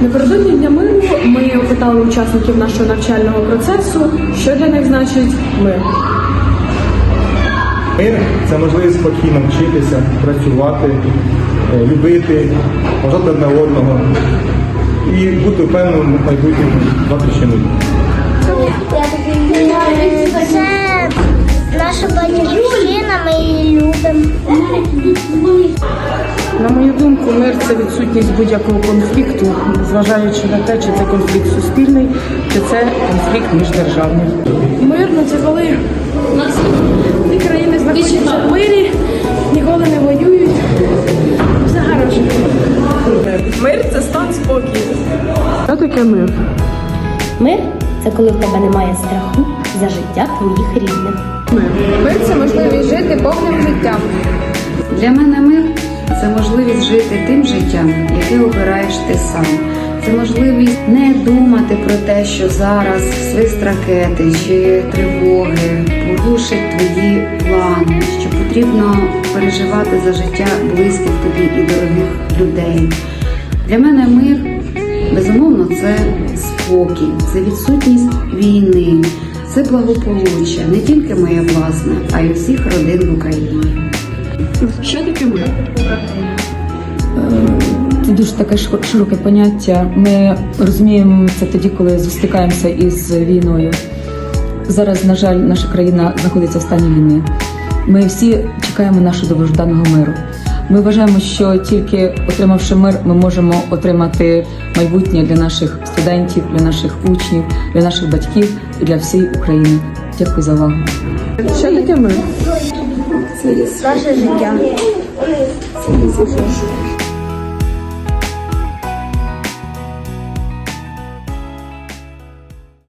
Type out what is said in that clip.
Напередодні Дня миру ми опитали учасників нашого навчального процесу, що для них значить мир. Мир це можливість спокійно вчитися, працювати, е, любити, поважати одне одного і бути впевненим в майбутньому завтрашньому. Це наша батьківщина, ми її любимо. На мою думку, мир це відсутність будь-якого конфлікту, зважаючи на те, чи це конфлікт суспільний, чи це конфлікт міждержавний. Мир ну, це коли дві країни знаходяться в мирі, ніколи не воюють. Все хороше. Мир це стан спокою. Що таке мир? Мир це коли в тебе немає страху за життя твоїх рідних. Мир це можливість жити повним життям. Для мене мир це можливість жити тим життям, яке обираєш ти сам. Це можливість не думати про те, що зараз свист ракети чи тривоги порушить твої плани, що потрібно переживати за життя близьких тобі і дорогих людей. Для мене мир безумовно це спокій, це відсутність війни, це благополуччя не тільки моє власне, а й усіх родин в Україні. Дуже таке широ- широке поняття. Ми розуміємо це тоді, коли зустрікаємося із війною. Зараз, на жаль, наша країна знаходиться в стані війни. Ми всі чекаємо нашого довгожданого миру. Ми вважаємо, що тільки отримавши мир, ми можемо отримати майбутнє для наших студентів, для наших учнів, для наших батьків і для всієї України. Дякую за увагу. Що таке мир? Наше життя.